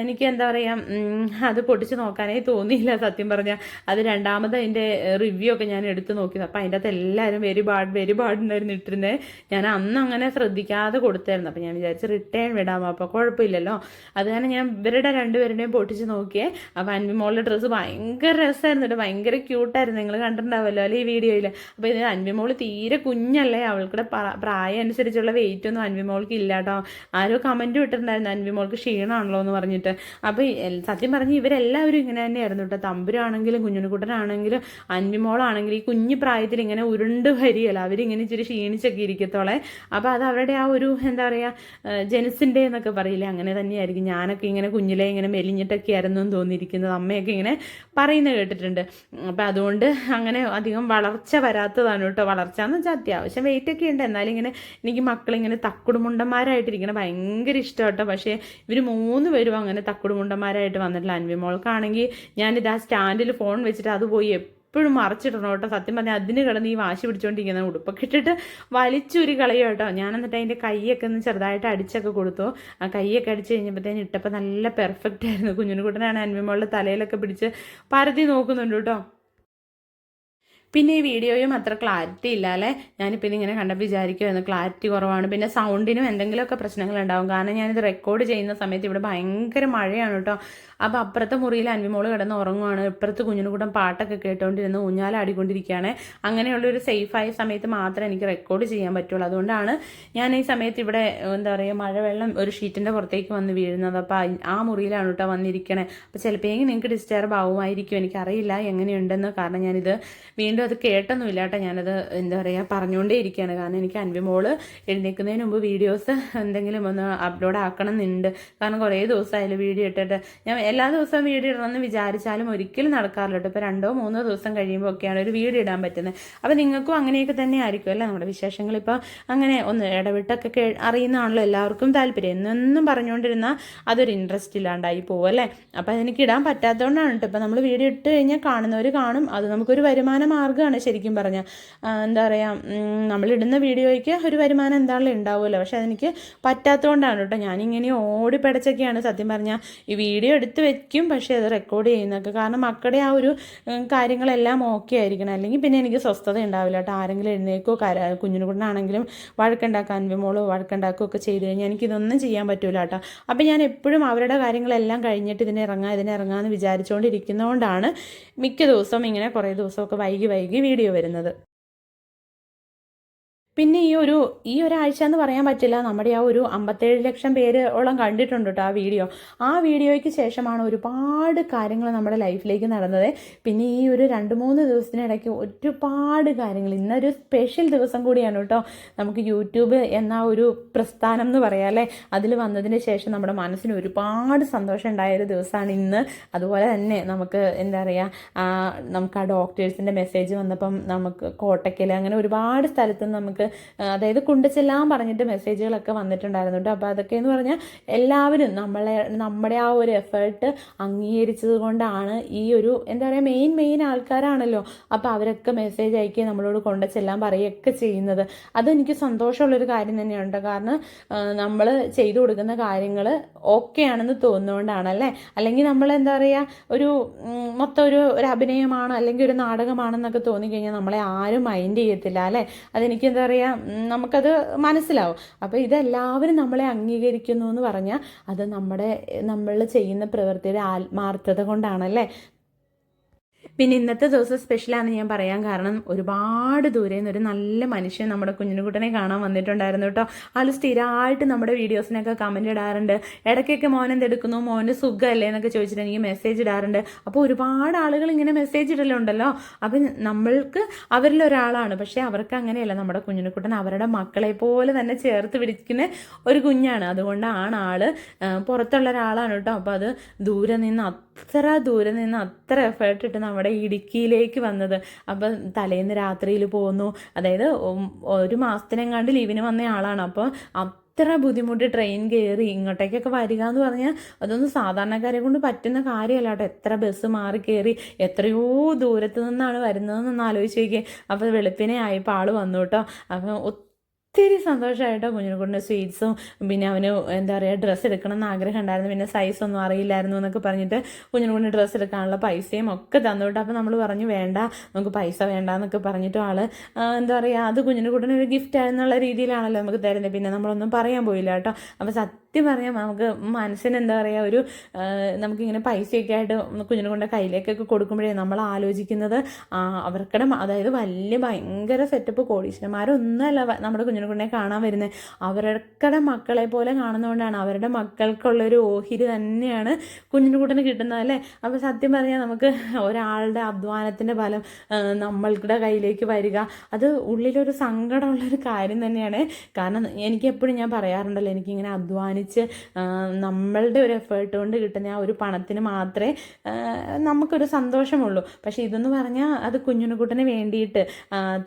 എനിക്ക് എന്താ പറയുക അത് പൊട്ടിച്ച് നോക്കാനേ തോന്നിയില്ല സത്യം പറഞ്ഞാൽ അത് രണ്ടാമത് അതിന്റെ റിവ്യൂ ഒക്കെ ഞാൻ എടുത്ത് നോക്കി. അപ്പോൾ അതിന്റെ അകത്ത് എല്ലാവരും വെരി ബാഡ് വെരി ബാഡ് എന്നായിരുന്നു ഇട്ടിരുന്നത് ഞാൻ അന്ന് അങ്ങനെ ശ്രദ്ധിക്കാതെ കൊടുത്തായിരുന്നു. അപ്പോൾ ഞാൻ വിചാരിച്ച് റിട്ടേൺ വിടാം. അപ്പോൾ കുഴപ്പമില്ലല്ലോ അത് കാരണം ഞാൻ ഇവരുടെ രണ്ടുപേരുടെയും പൊട്ടിച്ച് നോക്കിയേ. അപ്പോൾ അൻവിമോളുടെ ഡ്രസ്സ് ഭയങ്കര രസമായിരുന്നു കേട്ടോ ഭയങ്കര ക്യൂട്ടായിരുന്നു നിങ്ങൾ കണ്ടിട്ടുണ്ടാവുമല്ലോ അല്ലെ ഈ വീഡിയോയിൽ അപ്പോൾ ഇത് അൻവിമോൾ തീരെ കുഞ്ഞല്ലേ. അവൾക്കുടെ പ്രായം അനുസരിച്ചുള്ള വെയിറ്റ് ഒന്നും അൻവിമോൾക്ക് ഇല്ല കേട്ടോ ആരോ കമന്റ് വിട്ടിട്ടുണ്ടായിരുന്നു അൻവിമോൾക്ക് ക്ഷീണമാണല്ലോ എന്ന് പറഞ്ഞിട്ട്. അപ്പോൾ സത്യം പറഞ്ഞ് ഇവരെല്ലാവരും ഇങ്ങനെ തന്നെയായിരുന്നു കേട്ടോ. തമ്പുരാണെങ്കിലും കുഞ്ഞുണിക്കുട്ടനാണെങ്കിലും അന്മിമോളാണെങ്കിലും ഈ കുഞ്ഞു പ്രായത്തിൽ ഇങ്ങനെ ഉരുണ്ട് വരികയല്ല. അവരിങ്ങനെ ഇച്ചിരി ക്ഷീണിച്ചൊക്കെ ഇരിക്കത്തോളെ. അപ്പോൾ അത് അവരുടെ ആ ഒരു എന്താ പറയുക ജനസിന്റെ എന്നൊക്കെ പറയില്ലേ അങ്ങനെ തന്നെയായിരിക്കും. ഞാനൊക്കെ ഇങ്ങനെ കുഞ്ഞിലെ ഇങ്ങനെ മെലിഞ്ഞിട്ടൊക്കെ ആയിരുന്നു എന്ന് തോന്നിയിരിക്കുന്നത്. അമ്മയൊക്കെ ഇങ്ങനെ പറയുന്നത് കേട്ടിട്ടുണ്ട്. അപ്പം അതുകൊണ്ട് അങ്ങനെ അധികം വളർച്ച വരാത്തതാണ് കേട്ടോ. വളർച്ച എന്ന് വെച്ചാൽ അത്യാവശ്യം വെയിറ്റ് ഒക്കെ ഉണ്ട്. എന്നാലും ഇങ്ങനെ എനിക്ക് മക്കളിങ്ങനെ തക്കുടുമുണ്ടന്മാരായിട്ടിരിക്കണം ഭയങ്കര ഇഷ്ടം കേട്ടോ. പക്ഷേ ഇവർ മൂന്ന് പേരും അങ്ങനെ തക്കുടുമുണ്ടന്മാരായിട്ട് വന്നിട്ടില്ല. അൻവിമോൾക്കാണെങ്കിൽ ഞാനിത് ആ സ്റ്റാൻഡിൽ ഫോൺ വെച്ചിട്ട് അത് പോയി എപ്പോഴും മറച്ചിടണം കേട്ടോ. സത്യം പറഞ്ഞാൽ അതിന് കിടന്ന് ഈ വാശി പിടിച്ചോണ്ടിരിക്കുന്ന ഉടുപ്പൊക്കെ ഇട്ടിട്ട് വലിച്ചൂരി കളയോ കേട്ടോ. ഞാൻ എന്നിട്ട് അതിന്റെ കൈയൊക്കെ ഒന്ന് ചെറുതായിട്ട് അടിച്ചൊക്കെ കൊടുത്തു. ആ കൈയൊക്കെ അടിച്ച് കഴിഞ്ഞപ്പോഴത്തേന് ഇട്ടപ്പോൾ നല്ല പെർഫെക്റ്റ് ആയിരുന്നു. കുഞ്ഞിനുകുട്ടനാണ് അൻവിമോളുടെ തലയിലൊക്കെ പിടിച്ച് പരതി നോക്കുന്നുണ്ട് കേട്ടോ. പിന്നെ ഈ വീഡിയോയും അത്ര ക്ലാരിറ്റി ഇല്ല അല്ലേ ഞാനിപ്പോൾ ഇതിങ്ങനെ കണ്ടപ്പോൾ വിചാരിക്കുമായിരുന്നു ക്ലാരിറ്റി കുറവാണ്. പിന്നെ സൗണ്ടിനും എന്തെങ്കിലുമൊക്കെ പ്രശ്നങ്ങളുണ്ടാവും. കാരണം ഞാനിത് റെക്കോർഡ് ചെയ്യുന്ന സമയത്ത് ഇവിടെ ഭയങ്കര മഴയാണ് കേട്ടോ. അപ്പോൾ അപ്പുറത്തെ മുറിയിൽ അൻവിമോൾ കിടന്ന് ഉറങ്ങുവാണ്. ഇപ്പുറത്ത് കുഞ്ഞിനുകൂടം പാട്ടൊക്കെ കേട്ടുകൊണ്ടിരുന്ന് ഊഞ്ഞാലാടിക്കൊണ്ടിരിക്കുകയാണ് അങ്ങനെയുള്ളൊരു സേഫായ സമയത്ത് മാത്രമേ എനിക്ക് റെക്കോർഡ് ചെയ്യാൻ പറ്റുള്ളൂ. അതുകൊണ്ടാണ് ഞാൻ ഈ സമയത്ത് ഇവിടെ എന്താ പറയുക മഴവെള്ളം ഒരു ഷീറ്റിന്റെ പുറത്തേക്ക് വന്ന് വീഴുന്നത്. അപ്പോൾ ആ മുറിയിലാണ് കേട്ടോ വന്നിരിക്കണേ. അപ്പോൾ ചിലപ്പോൾ നിങ്ങൾക്ക് ഡിസ്റ്റർബ് ആവുമായിരിക്കും. എനിക്കറിയില്ല എങ്ങനെയുണ്ടെന്ന്. കാരണം ഞാനിത് വീണ്ടും അത് കേട്ടൊന്നുമില്ല കേട്ടോ ഞാനത് എന്താ പറയുക പറഞ്ഞുകൊണ്ടേ ഇരിക്കുകയാണ് കാരണം എനിക്ക് അൻവിമോൾ എഴുന്നേൽക്കുന്നതിന് മുമ്പ് വീഡിയോസ് എന്തെങ്കിലും ഒന്ന് അപ്ലോഡ് ആക്കണം എന്നുണ്ട് കാരണം കുറേ ദിവസമായാലും വീഡിയോ ഇട്ടിട്ട്. ഞാൻ എല്ലാ ദിവസവും വീഡിയോ ഇടണമെന്ന് വിചാരിച്ചാലും ഒരിക്കലും നടക്കാറില്ല കേട്ടോ. ഇപ്പോൾ രണ്ടോ മൂന്നോ ദിവസം കഴിയുമ്പോൾ ഒക്കെയാണ് ഒരു വീഡിയോ ഇടാൻ പറ്റുന്നത്. അപ്പോൾ നിങ്ങൾക്കും അങ്ങനെയൊക്കെ തന്നെ ആയിരിക്കും അല്ലേ നമ്മുടെ വിശേഷങ്ങൾ? ഇപ്പോൾ അങ്ങനെ ഒന്ന് ഇടവിട്ടൊക്കെ കേ അറിയുന്നതാണല്ലോ എല്ലാവർക്കും താല്പര്യം. എന്നൊന്നും പറഞ്ഞുകൊണ്ടിരുന്നാൽ അതൊരു ഇൻട്രസ്റ്റ് ഇല്ലാണ്ടായി പോകും അല്ലേ? അപ്പോൾ അതെനിക്ക് ഇടാൻ പറ്റാത്തതുകൊണ്ടാണ് കേട്ടോ. ഇപ്പോൾ നമ്മൾ വീഡിയോ ഇട്ട് കഴിഞ്ഞാൽ കാണുന്നവർ കാണും. അത് നമുക്കൊരു വരുമാന മാർഗമാണ് ശരിക്കും പറഞ്ഞാൽ എന്താ പറയുക നമ്മളിടുന്ന വീഡിയോയ്ക്ക് ഒരു വരുമാനം എന്താണല്ലോ ഉണ്ടാവുമല്ലോ. പക്ഷേ അതെനിക്ക് പറ്റാത്തതുകൊണ്ടാണ് കേട്ടോ. ഞാനിങ്ങനെ ഓടി പടച്ചൊക്കെയാണ് സത്യം പറഞ്ഞാൽ ഈ വീഡിയോ എടുത്ത് വെക്കും പക്ഷേ അത് റെക്കോർഡ് ചെയ്യുന്നൊക്കെ കാരണം മക്കളുടെ ആ ഒരു കാര്യങ്ങളെല്ലാം ഓക്കെ ആയിരിക്കണം. അല്ലെങ്കിൽ പിന്നെ എനിക്ക് സ്വസ്ഥത ഉണ്ടാവില്ല കേട്ടോ. ആരെങ്കിലും എഴുന്നേക്കോ കര കുഞ്ഞിനുകുട്ടനാണെങ്കിലും വഴക്കുണ്ടാക്കാൻ വിമോളോ വഴക്കുണ്ടാക്കുകയൊക്കെ ചെയ്ത് കഴിഞ്ഞാൽ എനിക്കിതൊന്നും ചെയ്യാൻ പറ്റൂല കേട്ടോ. അപ്പം ഞാൻ എപ്പോഴും അവരുടെ കാര്യങ്ങളെല്ലാം കഴിഞ്ഞിട്ട് ഇതിനെ ഇറങ്ങാം ഇതിനെ ഇറങ്ങാമെന്ന് വിചാരിച്ചുകൊണ്ടിരിക്കുന്നതുകൊണ്ടാണ് മിക്ക ദിവസവും ഇങ്ങനെ കുറേ ദിവസമൊക്കെ വൈകി വൈകി വീഡിയോ വരുന്നത്. പിന്നെ ഈ ഒരു ഈ ഒരാഴ്ച എന്ന് പറയാൻ പറ്റില്ല നമ്മുടെ ആ ഒരു അമ്പത്തേഴ് ലക്ഷം പേര് ഓളം കണ്ടിട്ടുണ്ട് കേട്ടോ ആ വീഡിയോ. ആ വീഡിയോയ്ക്ക് ശേഷമാണ് ഒരുപാട് കാര്യങ്ങൾ നമ്മുടെ ലൈഫിലേക്ക് നടന്നത്. പിന്നെ ഈ ഒരു രണ്ട് മൂന്ന് ദിവസത്തിനിടയ്ക്ക് ഒരുപാട് കാര്യങ്ങൾ. ഇന്നൊരു സ്പെഷ്യൽ ദിവസം കൂടിയാണ് കേട്ടോ നമുക്ക് യൂട്യൂബ് എന്ന ഒരു പ്രസ്ഥാനം എന്ന് പറയാം അല്ലേ? അതിൽ വന്നതിന് ശേഷം നമ്മുടെ മനസ്സിന് ഒരുപാട് സന്തോഷം ഉണ്ടായ ഒരു ദിവസമാണ് ഇന്ന്. അതുപോലെ തന്നെ നമുക്ക് എന്താ പറയുക നമുക്ക് ആ ഡോക്ടേഴ്സിന്റെ മെസ്സേജ് വന്നപ്പം നമുക്ക് കോട്ടക്കൽ അങ്ങനെ ഒരുപാട് സ്ഥലത്ത് നമുക്ക് അതായത് കൊണ്ടുചെല്ലാൻ പറഞ്ഞിട്ട് മെസ്സേജുകളൊക്കെ വന്നിട്ടുണ്ടായിരുന്നു കേട്ടോ അപ്പോൾ അതൊക്കെ എന്ന് പറഞ്ഞാൽ എല്ലാവരും നമ്മളെ നമ്മുടെ ആ ഒരു എഫേർട്ട് അംഗീകരിച്ചത് കൊണ്ടാണ് ഈ ഒരു എന്താ പറയുക മെയിൻ മെയിൻ ആൾക്കാരാണല്ലോ. അപ്പോൾ അവരൊക്കെ മെസ്സേജ് അയക്കുകയും നമ്മളോട് കൊണ്ടു ചെല്ലാൻ പറയുകയൊക്കെ ചെയ്യുന്നത്. അതെനിക്ക് സന്തോഷമുള്ളൊരു കാര്യം തന്നെയാണ് കേട്ടോ കാരണം നമ്മൾ ചെയ്തു കൊടുക്കുന്ന കാര്യങ്ങൾ ഓക്കെ ആണെന്ന് തോന്നുന്നതുകൊണ്ടാണല്ലേ അല്ലെങ്കിൽ നമ്മൾ എന്താ പറയുക ഒരു മൊത്തം ഒരു ഒരു അഭിനയമാണ് അല്ലെങ്കിൽ ഒരു നാടകമാണെന്നൊക്കെ തോന്നിക്കഴിഞ്ഞാൽ നമ്മളെ ആരും മൈൻഡ് ചെയ്യത്തില്ല അല്ലേ? അതെനിക്ക് എന്താ പറയുക ഉം, നമുക്കത് മനസ്സിലാവും. അപ്പോൾ ഇതെല്ലാവരും നമ്മളെ അംഗീകരിക്കുന്നു എന്ന് പറഞ്ഞാൽ അത് നമ്മുടെ നമ്മൾ ചെയ്യുന്ന പ്രവൃത്തിയുടെ ആത്മാർത്ഥത കൊണ്ടാണല്ലേ? പിന്നെ ഇന്നത്തെ ദിവസം സ്പെഷ്യലാണെന്ന് ഞാൻ പറയാൻ കാരണം ഒരുപാട് ദൂരെ നിന്ന് ഒരു നല്ല മനുഷ്യൻ നമ്മുടെ കുഞ്ഞിനുകുട്ടനെ കാണാൻ വന്നിട്ടുണ്ടായിരുന്നു കേട്ടോ. ആൾ സ്ഥിരമായിട്ട് നമ്മുടെ വീഡിയോസിനൊക്കെ കമന്റ് ഇടാറുണ്ട്. ഇടയ്ക്കൊക്കെ മോൻ എന്തെടുക്കുന്നു? മോന് സുഖമല്ലേ എന്നൊക്കെ ചോദിച്ചിട്ട് എനിക്ക് മെസ്സേജ് ഇടാറുണ്ട്. അപ്പോൾ ഒരുപാട് ആളുകൾ ഇങ്ങനെ മെസ്സേജ് ഇടലുണ്ടല്ലോ. അപ്പം നമ്മൾക്ക് അവരിൽ ഒരാളാണ്. പക്ഷേ അവർക്ക് അങ്ങനെയല്ല. നമ്മുടെ കുഞ്ഞിനുകുട്ടൻ അവരുടെ മക്കളെ പോലെ തന്നെ ചേർത്ത് പിടിക്കുന്ന ഒരു കുഞ്ഞാണ്. അതുകൊണ്ടാണ് ആൾ പുറത്തുള്ള ഒരാളാണ് കേട്ടോ. അപ്പോൾ അത് ദൂരെ നിന്ന് അത്ര ദൂരെ നിന്ന് അത്ര എഫേർട്ട് ഇട്ട് നമ്മുടെ ഇടുക്കിയിലേക്ക് വന്നത്. അപ്പം തലേന്ന് രാത്രിയിൽ പോന്നു. അതായത് ഒരു മാസത്തിനെങ്ങാണ്ട് ലീവിന് വന്ന ആളാണ്. അപ്പോൾ അത്ര ബുദ്ധിമുട്ട് ട്രെയിൻ കയറി ഇങ്ങോട്ടേക്കൊക്കെ വരിക എന്ന് പറഞ്ഞാൽ അതൊന്നും സാധാരണക്കാരെ കൊണ്ട് പറ്റുന്ന കാര്യമല്ല കേട്ടോ. എത്ര ബസ് മാറി കയറി എത്രയോ ദൂരത്തു നിന്നാണ് വരുന്നതെന്നൊന്ന് ആലോചിച്ച് നോക്കിയേ. അപ്പോൾ വെളുപ്പിനെ ആയപ്പോൾ ആൾ വന്നു കേട്ടോ. അപ്പം ഒത്തിരി സന്തോഷമായിട്ടോ കുഞ്ഞിനെക്കൊണ്ട് സ്വീറ്റ്സും പിന്നെ അവന് എന്താ പറയുക ഡ്രസ്സ് എടുക്കണം എന്ന് ആഗ്രഹം ഉണ്ടായിരുന്നു പിന്നെ സൈസ് ഒന്നും അറിയില്ലായിരുന്നു എന്നൊക്കെ പറഞ്ഞിട്ട് കുഞ്ഞിനെക്കൊണ്ട് ഡ്രസ്സ് എടുക്കാനുള്ള പൈസയും ഒക്കെ തന്നു കേട്ടോ അപ്പോൾ നമ്മൾ പറഞ്ഞു വേണ്ട നമുക്ക് പൈസ വേണ്ട എന്നൊക്കെ പറഞ്ഞിട്ട് ആൾ എന്താ പറയുക അത് കുഞ്ഞിനെ കൂടെ ഒരു ഗിഫ്റ്റ് ആണെന്നുള്ള രീതിയിലാണല്ലോ നമുക്ക് തരുന്നത് പിന്നെ നമ്മളൊന്നും പറയാൻ പോയില്ല കേട്ടോ. അപ്പോൾ സത്യം പറയാം നമുക്ക് മനസ്സിന് എന്താ പറയുക ഒരു നമുക്കിങ്ങനെ പൈസയൊക്കെ ആയിട്ട് കുഞ്ഞിനെ കൊണ്ട് കയ്യിലേക്കൊക്കെ കൊടുക്കുമ്പോഴേ നമ്മൾ ആലോചിക്കുന്നത് അവർക്കടെ അതായത് വലിയ ഭയങ്കര സെറ്റപ്പ് കോടീശ്വരന്മാരൊന്നുമല്ല നമ്മുടെ കുഞ്ഞിനെ കൊണ്ടേ കാണാൻ വരുന്നത് അവരുടെ മക്കളെ പോലെ കാണുന്നതുകൊണ്ടാണ് അവരുടെ മക്കൾക്കുള്ളൊരു ഓഹിരി തന്നെയാണ് കുഞ്ഞിന് കൂട്ടിന് കിട്ടുന്നത് അല്ലേ? അപ്പോൾ സത്യം പറഞ്ഞാൽ നമുക്ക് ഒരാളുടെ അധ്വാനത്തിന്റെ ഫലം നമ്മളുടെ കയ്യിലേക്ക് വരിക അത് ഉള്ളിലൊരു സങ്കടമുള്ളൊരു കാര്യം തന്നെയാണ്. കാരണം എനിക്ക് എപ്പോഴും ഞാൻ പറയാറുണ്ടല്ലോ എനിക്കിങ്ങനെ അധ്വാനിച്ച് ആ, നമ്മളുടെ ഒരു എഫേർട്ട് കൊണ്ട് കിട്ടുന്ന ആ ഒരു പണത്തിന് മാത്രമേ നമുക്കൊരു സന്തോഷമുള്ളൂ. പക്ഷേ ഇതെന്ന് പറഞ്ഞാൽ അത് കുഞ്ഞുണ്ണിക്കുട്ടന് വേണ്ടിയിട്ട്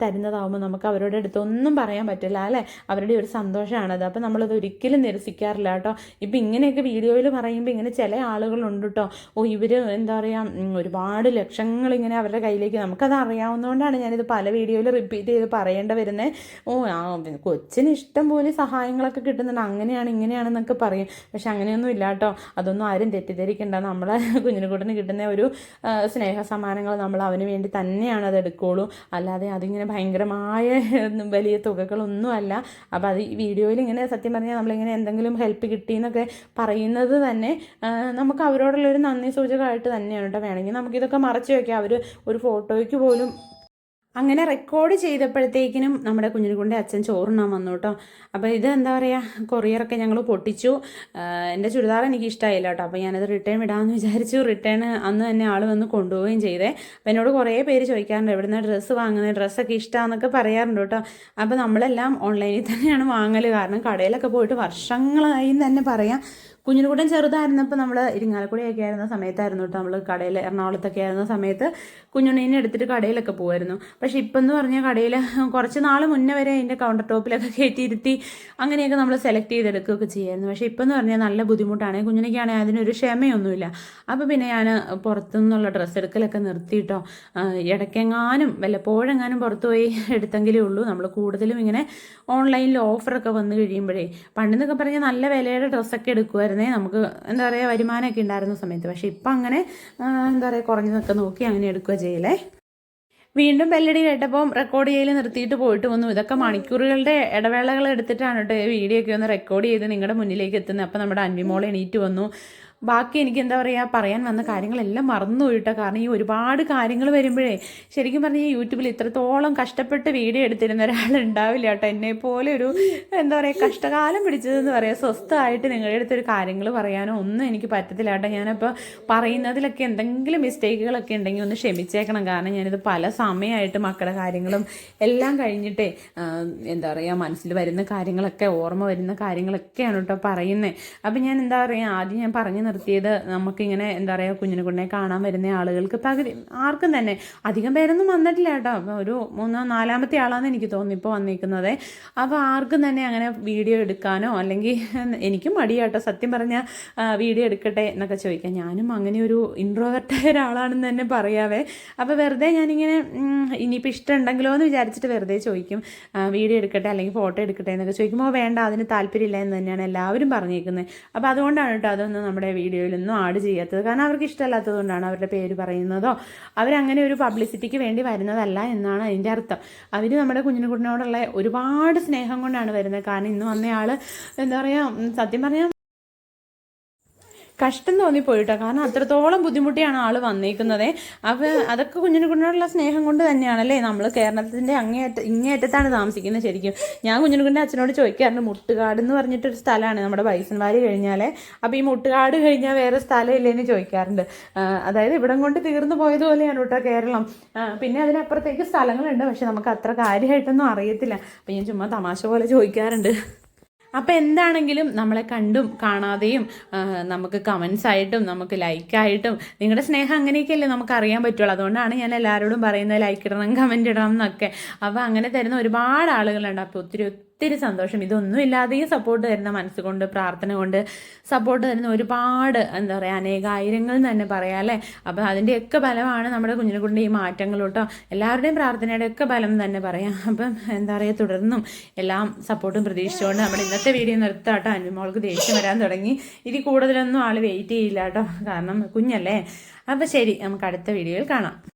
തരുന്നതാവുമ്പോൾ നമുക്ക് അവരുടെ അടുത്ത് ഒന്നും പറയാൻ പറ്റില്ല അല്ലേ? അവരുടെ ഒരു സന്തോഷമാണത് അപ്പോൾ നമ്മളത് ഒരിക്കലും നിരസിക്കാറില്ല കേട്ടോ. ഇപ്പം ഇങ്ങനെയൊക്കെ വീഡിയോയിൽ പറയുമ്പോൾ ഇങ്ങനെ ചില ആളുകളുണ്ട് കേട്ടോ. ഓ ഇവർ എന്താ പറയുക ഒരുപാട് ലക്ഷങ്ങൾ ഇങ്ങനെ അവരുടെ കയ്യിലേക്ക് നമുക്കത് അറിയാവുന്നതുകൊണ്ടാണ് ഞാനിത് പല വീഡിയോയിൽ റിപ്പീറ്റ് ചെയ്ത് പറയേണ്ട വരുന്നത് ഓ ആ കൊച്ചിന് ഇഷ്ടം പോലെ സഹായങ്ങളൊക്കെ കിട്ടുന്നുണ്ട്. അങ്ങനെയാണ് ഇങ്ങനെയാണെന്നൊക്കെ പറയും. പക്ഷെ അങ്ങനെയൊന്നും ഇല്ല കേട്ടോ. അതൊന്നും ആരും തെറ്റിദ്ധരിക്കണ്ട. നമ്മളെ കുഞ്ഞിനുകൂട്ടിന് കിട്ടുന്ന ഒരു സ്നേഹ സമ്മാനങ്ങൾ നമ്മൾ അവന് വേണ്ടി തന്നെയാണ് അത് എടുക്കുള്ളൂ. അല്ലാതെ അതിങ്ങനെ ഭയങ്കരമായ വലിയ തുകകളൊന്നും അല്ല. അപ്പോൾ അത് ഈ വീഡിയോയിൽ ഇങ്ങനെ സത്യം പറഞ്ഞാൽ നമ്മളിങ്ങനെ എന്തെങ്കിലും ഹെൽപ്പ് കിട്ടിയെന്നൊക്കെ പറയുന്നത് തന്നെ നമുക്ക് അവരോടുള്ളൊരു നന്ദി സൂചകമായിട്ട് തന്നെയാണ് കേട്ടോ വേണമെങ്കിൽ. നമുക്കിതൊക്കെ മറച്ചു വയ്ക്കാം അവർ ഒരു ഫോട്ടോയ്ക്ക് പോലും അങ്ങനെ റെക്കോർഡ് ചെയ്തപ്പോഴത്തേക്കിനും നമ്മുടെ കുഞ്ഞിനെ കൊണ്ട് അച്ഛൻ ചോറുണ്ണാൻ വന്നു കേട്ടോ. അപ്പോൾ ഇത് എന്താ പറയുക കൊറിയറൊക്കെ ഞങ്ങൾ പൊട്ടിച്ചു. എന്റെ ചുരിദാർ എനിക്ക് ഇഷ്ടമായില്ല കേട്ടോ. അപ്പോൾ ഞാനത് റിട്ടേൺ വിടാമെന്ന് വിചാരിച്ചു. റിട്ടേൺ അന്ന് തന്നെ ആൾ വന്ന് കൊണ്ടുപോവുകയും ചെയ്തേ. അപ്പോൾ എന്നോട് കുറേ പേര് ചോദിക്കാറുണ്ട് എവിടുന്ന ഡ്രസ്സ് വാങ്ങുന്നത് ഡ്രസ്സൊക്കെ ഇഷ്ടമാണെന്നൊക്കെ പറയാറുണ്ട് കേട്ടോ. അപ്പോൾ നമ്മളെല്ലാം ഓൺലൈനിൽ തന്നെയാണ് വാങ്ങൽ കാരണം കടയിലൊക്കെ പോയിട്ട് വർഷങ്ങളായി തന്നെ പറയാം. കുഞ്ഞിനുകൂട്ടൻ ചെറുതായിരുന്നപ്പോൾ നമ്മൾ ഇരിങ്ങാലക്കുടിയൊക്കെ ആയിരുന്ന സമയത്തായിരുന്നു കേട്ടോ നമ്മൾ കടയിൽ എറണാകുളത്തൊക്കെ ആയിരുന്ന സമയത്ത് കുഞ്ഞുണ്ണീനെ എടുത്തിട്ട് കടയിലൊക്കെ പോകുമായിരുന്നു പക്ഷേ ഇപ്പം എന്ന് പറഞ്ഞാൽ കടയിൽ കുറച്ച് നാൾ മുന്നേ വരെ അതിന്റെ കൗണ്ടർ ടോപ്പിലൊക്കെ കയറ്റിയിരുത്തി അങ്ങനെയൊക്കെ നമ്മൾ സെലക്ട് ചെയ്തെടുക്കുകയൊക്കെ ചെയ്യായിരുന്നു. പക്ഷേ ഇപ്പം എന്ന് പറഞ്ഞാൽ നല്ല ബുദ്ധിമുട്ടാണ്. കുഞ്ഞിനൊക്കെയാണെങ്കിൽ അതിനൊരു ക്ഷമയൊന്നുമില്ല. അപ്പോൾ പിന്നെ ഞാൻ പുറത്തുനിന്നുള്ള ഡ്രസ്സ് എടുക്കലൊക്കെ നിർത്തിയിട്ടോ ഇടയ്ക്കെങ്ങാനും വല്ലപ്പോഴെങ്ങാനും പുറത്ത് പോയി എടുത്തെങ്കിലേ ഉള്ളൂ. നമ്മൾ കൂടുതലും ഇങ്ങനെ ഓൺലൈനിൽ ഓഫറൊക്കെ വന്നു കഴിയുമ്പോഴേ. പണ്ടെന്നൊക്കെ പറഞ്ഞാൽ നല്ല വിലയുടെ ഡ്രസ്സൊക്കെ എടുക്കുമായിരുന്നേ നമുക്ക് എന്താ പറയുക വരുമാനമൊക്കെ ഉണ്ടായിരുന്ന സമയത്ത്. പക്ഷേ ഇപ്പം അങ്ങനെ എന്താ പറയുക കുറഞ്ഞതൊക്കെ നോക്കി അങ്ങനെ എടുക്കുക ചെയ്യലേ. വീണ്ടും ബെല്ലടി കേട്ടപ്പം റെക്കോർഡ് ചെയ്യൽ നിർത്തിയിട്ട് പോയിട്ട് വന്നു. ഇതൊക്കെ മണിക്കൂറുകളുടെ ഇടവേളകൾ എടുത്തിട്ടാണ് കേട്ടോ വീഡിയോ ഒക്കെ ഒന്ന് റെക്കോർഡ് ചെയ്ത് നിങ്ങളുടെ മുന്നിലേക്ക് എത്തുന്നത് അപ്പം നമ്മുടെ അൻവിമോൾ എണീറ്റ് വന്നു. ബാക്കി എനിക്ക് എന്താ പറയുക പറയാൻ വന്ന കാര്യങ്ങളെല്ലാം മറന്നു പോയിട്ടോ കാരണം ഈ ഒരുപാട് കാര്യങ്ങൾ വരുമ്പോഴേ ശരിക്കും പറഞ്ഞാൽ യൂട്യൂബിൽ ഇത്രത്തോളം കഷ്ടപ്പെട്ട് വീഡിയോ എടുത്തിരുന്ന ഒരാൾ ഉണ്ടാവില്ല കേട്ടോ എന്നെ പോലെ ഒരു എന്താ പറയുക കഷ്ടകാലം പിടിച്ചതെന്ന് പറയുക സ്വസ്ഥമായിട്ട് നിങ്ങളുടെ അടുത്തൊരു കാര്യങ്ങൾ പറയാനോ ഒന്നും എനിക്ക് പറ്റത്തില്ല കേട്ടോ ഞാനിപ്പോൾ പറയുന്നതിലൊക്കെ എന്തെങ്കിലും മിസ്റ്റേക്കുകളൊക്കെ ഉണ്ടെങ്കിൽ ഒന്ന് ക്ഷമിച്ചേക്കണം. കാരണം ഞാനിത് പല സമയമായിട്ട് മക്കളുടെ കാര്യങ്ങളും എല്ലാം കഴിഞ്ഞിട്ടേ എന്താ പറയുക മനസ്സിൽ വരുന്ന കാര്യങ്ങളൊക്കെ ഓർമ്മ വരുന്ന കാര്യങ്ങളൊക്കെയാണ് കേട്ടോ പറയുന്നത് അപ്പം ഞാൻ എന്താ പറയുക ആദ്യം ഞാൻ പറഞ്ഞു നിർത്തിയത് നമുക്കിങ്ങനെ എന്താ പറയുക കുഞ്ഞിനെ കാണാൻ വരുന്ന ആളുകൾക്ക് പകുതി ആർക്കും തന്നെ. അധികം പേരൊന്നും വന്നിട്ടില്ല കേട്ടോ. ഒരു മൂന്നോ നാലാമത്തെ ആളാണെന്ന് എനിക്ക് തോന്നുന്നു ഇപ്പോൾ വന്നിരിക്കുന്നത് അപ്പോൾ ആർക്കും തന്നെ അങ്ങനെ വീഡിയോ എടുക്കാനോ അല്ലെങ്കിൽ എനിക്കും മടിയാട്ടോ. സത്യം പറഞ്ഞാൽ വീഡിയോ എടുക്കട്ടെ എന്നൊക്കെ ചോദിക്കാം. ഞാനും അങ്ങനെ ഒരു ഇൻട്രോവേർട്ടായ ഒരാളാണെന്ന് തന്നെ പറയാവേ. അപ്പോൾ വെറുതെ ഞാനിങ്ങനെ ഇനിയിപ്പോൾ ഇഷ്ടമുണ്ടെങ്കിലോ എന്ന് വിചാരിച്ചിട്ട് വെറുതെ ചോദിക്കും. വീഡിയോ എടുക്കട്ടെ അല്ലെങ്കിൽ ഫോട്ടോ എടുക്കട്ടെ എന്നൊക്കെ ചോദിക്കുമ്പോൾ വേണ്ട അതിന് താല്പര്യമില്ല എന്ന് തന്നെയാണ് എല്ലാവരും പറഞ്ഞേക്കുന്നത്. അപ്പോൾ അതുകൊണ്ടാണ് കേട്ടോ അതൊന്നും നമ്മുടെ വീഡിയോയിലൊന്നും ആഡ് ചെയ്യാത്തത്. കാരണം അവർക്ക് ഇഷ്ടമല്ലാത്തത് കൊണ്ടാണ് അവരുടെ പേര് പറയുന്നതോ അവരങ്ങനെ ഒരു പബ്ലിസിറ്റിക്ക് വേണ്ടി വരുന്നതല്ല എന്നാണ് അതിന്റെ അർത്ഥം. അവർ നമ്മുടെ കുഞ്ഞിനുകുട്ടിനോടുള്ള ഒരുപാട് സ്നേഹം കൊണ്ടാണ് വരുന്നത്. കാരണം ഇന്ന് വന്നയാൾ എന്താ പറയുക സത്യം പറഞ്ഞാൽ കഷ്ടം തോന്നിപ്പോയിട്ടോ. കാരണം അത്രത്തോളം ബുദ്ധിമുട്ടിയാണ് ആൾ വന്നേക്കുന്നത്. അപ്പോൾ അതൊക്കെ കുഞ്ഞിനെ കുഞ്ഞിനോടുള്ള സ്നേഹം കൊണ്ട് തന്നെയാണല്ലേ നമ്മൾ കേരളത്തിന്റെ അങ്ങേയറ്റ ഇങ്ങേയറ്റത്താണ് താമസിക്കുന്നത് ശരിക്കും. ഞാൻ കുഞ്ഞിനെ അച്ഛനോട് ചോദിക്കാറുണ്ട് മുട്ടുകാട് എന്ന് പറഞ്ഞിട്ടൊരു സ്ഥലമാണ് നമ്മുടെ ബൈസൺവാരി കഴിഞ്ഞാൽ അപ്പോൾ ഈ മുട്ടുകാട് കഴിഞ്ഞാൽ വേറെ സ്ഥലം ഇല്ലേന്ന് ചോദിക്കാറുണ്ട് അതായത് ഇവിടം കൊണ്ട് തീർന്നു പോയതുപോലെയാണ് കേട്ടോ കേരളം. പിന്നെ അതിനപ്പുറത്തേക്ക് സ്ഥലങ്ങളുണ്ട് പക്ഷെ നമുക്ക് അത്ര കാര്യമായിട്ടൊന്നും അറിയത്തില്ല. അപ്പോൾ ഞാൻ ചുമ്മാ തമാശ പോലെ ചോദിക്കാറുണ്ട്. അപ്പോൾ എന്താണെങ്കിലും നമ്മളെ കണ്ടും കാണാതെയും നമുക്ക് കമൻസ് ആയിട്ടും നമുക്ക് ലൈക്കായിട്ടും നിങ്ങളുടെ സ്നേഹം അങ്ങനെയൊക്കെയല്ലേ നമുക്ക് അറിയാൻ പറ്റുള്ളൂ. അതുകൊണ്ടാണ് ഞാൻ എല്ലാവരോടും പറയുന്നത് ലൈക്ക് ഇടണം കമന്റ് ഇടണം എന്നൊക്കെ. അപ്പോൾ അങ്ങനെ തരുന്ന ഒരുപാട് ആളുകളുണ്ട്. അപ്പോൾ ഒത്തിരി ഒത്തിരി സന്തോഷം. ഇതൊന്നും ഇല്ലാതെയും സപ്പോർട്ട് തരുന്ന മനസ്സുകൊണ്ട് പ്രാർത്ഥന കൊണ്ട് സപ്പോർട്ട് തരുന്ന ഒരുപാട് എന്താ പറയുക അനേകായിരങ്ങൾ തന്നെ പറയാം അല്ലേ? അപ്പോൾ അതിന്റെയൊക്കെ ഫലമാണ് നമ്മുടെ കുഞ്ഞിനെ കൊണ്ട് ഈ മാറ്റങ്ങൾ കേട്ടോ. എല്ലാവരുടെയും പ്രാർത്ഥനയുടെ ഒക്കെ ഫലം തന്നെ പറയാം. അപ്പം എന്താ പറയുക തുടർന്നും എല്ലാം സപ്പോർട്ടും പ്രതീക്ഷിച്ചുകൊണ്ട് നമ്മുടെ ഇന്നത്തെ വീഡിയോ നിർത്താം കേട്ടോ. അനുമോൾക്ക് ദേഷ്യം വരാൻ തുടങ്ങി. ഇനി കൂടുതലൊന്നും ആൾ വെയിറ്റ് ചെയ്യില്ല കേട്ടോ. കാരണം കുഞ്ഞല്ലേ. അപ്പോൾ ശരി നമുക്ക് അടുത്ത വീഡിയോയിൽ കാണാം.